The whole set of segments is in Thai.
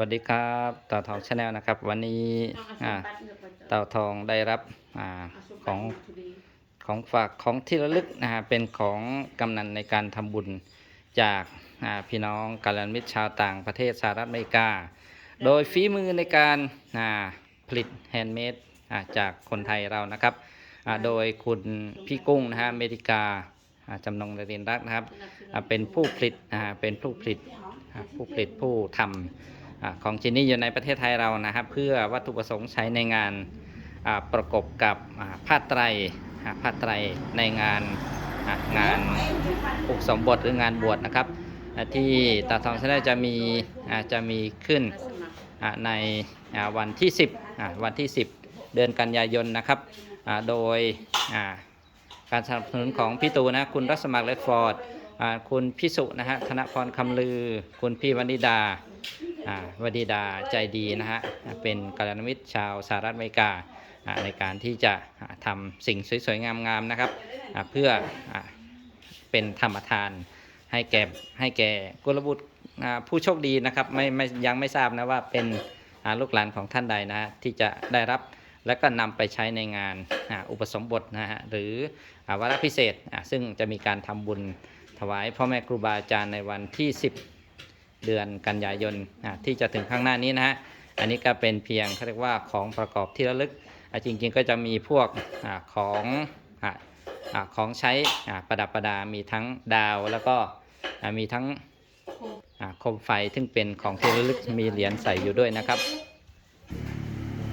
วัสดีครับเต่าทองชาแนลนะครับ วันนี้อ่าเต่าทองได้รับอ่าของของฝากของที่ระลึกนะฮะเป็นของกำนันในการทำบุญจากอ่าพี่น้องกัลยาณมิตรชาวต่างประเทศสหรัฐอเมริกา โดยฝีมือในการอ่าผลิตแฮนด์เมดอ่าจากคนไทยเรานะครับอ่าโดยคุณพี่กุ้งนะฮะอเมริกาอ่าจำนงเรียนรักนะครับอ่าเป็นผู้ผลิตอ่าเป็นผู้ผลิตอ่าผู้ผลิตผู้ทำอา ของชิ้นนี้อยู่ในประเทศไทยเรานะครับ เพื่อวัตถุประสงค์ใช้ในงานประกบกับผ้าไตรผ้าไตรในงานงานอุปสมบทหรืองานบวชนะครับ ที่ตาทองชาแนลจะมีจะมีขึ้นในวันที่ 10 วันที่ 10 เดือนกันยายนนะครับ โดยการสนับสนุนของพี่ตูนะคุณรัศมัครเลดฟอร์ดคุณพิสุนะฮะธนพรคำลือ คุณพี่วนิดา วนิดาใจดีนะฮะเป็นกัลยาณมิตรชาวสหรัฐอเมริกาในการที่จะอ่าทำสิ่งสวยๆ งามๆนะครับเพื่ออเป็นธรรมทานให้แก่ให้แก่กุลบุตรผู้โชคดีนะครับไม่ไม่ยังไม่ทราบนะว่าเป็นลูกหลานของท่านใดนะฮะที่จะได้รับแล้วก็นำไปใช้ในงานอุปสมบทนะฮะหรือวาระพิเศษซึ่งจะมีการทำบุญถวายพ่อแม่ครูบาอาจารย์ในวันที่ 10 เดือนกันยายนที่จะถึงข้างหน้านี้นะฮะอันนี้ก็เป็นเพียงเขาเรียกว่าของประกอบที่ระลึกจริงๆก็จะมีพวกอของอของใช้ประดับประดา มีทั้งดาวแล้วก็มีทั้งโคมไฟซึ่งเป็นของที่ระลึกมีเหรียญใส่อยู่ด้วยนะครับ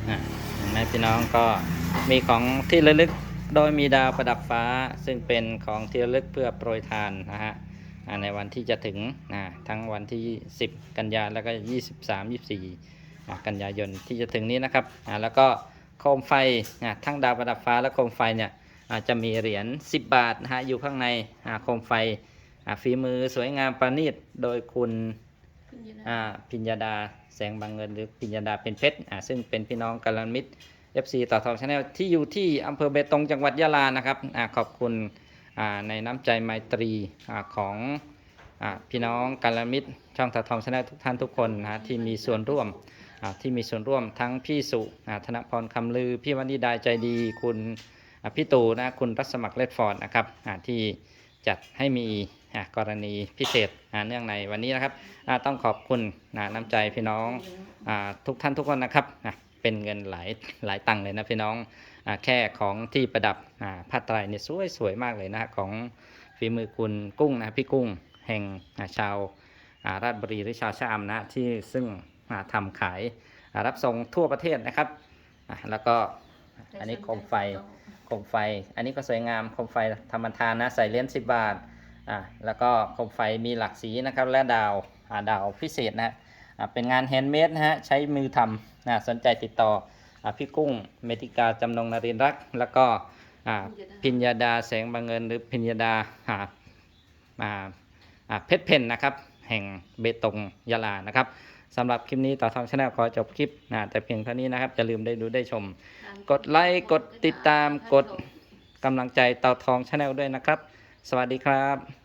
อะเห็นไหมพี่น้องก็มีของที่ระลึกโดยมีดาวประดับฟ้า ซึ่งเป็นของที่ระลึกเพื่อโปรยทานนะฮะ ในวันที่จะถึงนะทั้งวันที่ 10 กันยาแล้วก็ 23 24อ่ากันยายนที่จะถึงนี้นะครับอ่าแล้วก็โคมไฟอ่าทั้งดาวประดับฟ้าและโคมไฟเนี่ยอ่าจะมีเหรียญ10 บาทนะฮะอยู่ข้างในอ่าโคมไฟอ่าฝีมือสวยงามประณีตโดยคุณอ่าพิญญาดาแสงบางเงินหรือพิญญาดาเป็นเพชรอ่าซึ่งเป็นพี่น้องกัลยาณมิตร FC ต่อทองชาแนลที่อยู่ที่อำเภอเบตงจังหวัดยะลานะครับอาขอบคุณอ่า ในน้ำใจไมตรีอของอพี่น้องกัลยาณมิตรช่องต่อทองชนลทุกท่านทุกคนนะที่มีส่วนร่วมที่มีส่วนร่วมทั้งพี่สุธนพรคำลือ พี่วันดีดาใจดี คุณพี่ตู่นะคุณรัศมัครเลดฟอร์ดนะครับที่จัดให้มีกรณีพิเศษเนื่องในวันนี้นะครับต้องขอบคุณน้ำใจพี่น้องทุกท่านทุกคนนะครับเป็นเงินหลายหลายตังค์เลยนะพี่น้อง แค่ของที่ประดับอ่าผ้าไตรเนี่ยสวยสวยมากเลยนะฮะของฝีมือคุณกุ้งนะพี่กุ้งแห่งอ่าชาวอ่าราชบุรีหรือชาวชะอำนะที่ซึ่งอ่าทำขายอ่ารับส่งทั่วประเทศนะครับอะแล้วก็อันนี้โคมไฟโคมไฟ อันนี้ก็สวยงามโคมไฟธรรมทานนะใส่เหรียญ10บาทอะแล้วก็โคมไฟมีหลักสีนะครับและดาวอ่าดาวพิเศษนะฮะอ่าเป็นงานแฮนด์เมดนะฮะใช้มือทำนะสนใจติดต่ออา พี่กุ้งเมติกาจำนงนรินรัก แล้วก็พิญญาดาแสงบางเงินหรือพิญญาดาเพชรเพนนะครับแห่งเบตงยะลานะครับสำหรับคลิปนี้ต่อทองชาแนลขอจบคลิปนะแต่เพียงเท่านี้นะครับอย่าลืมได้ดูได้ชม กดไลค์กดติดตามกดกำลังใจเต่าทองชาแนลด้วยนะครับ สวัสดีครับ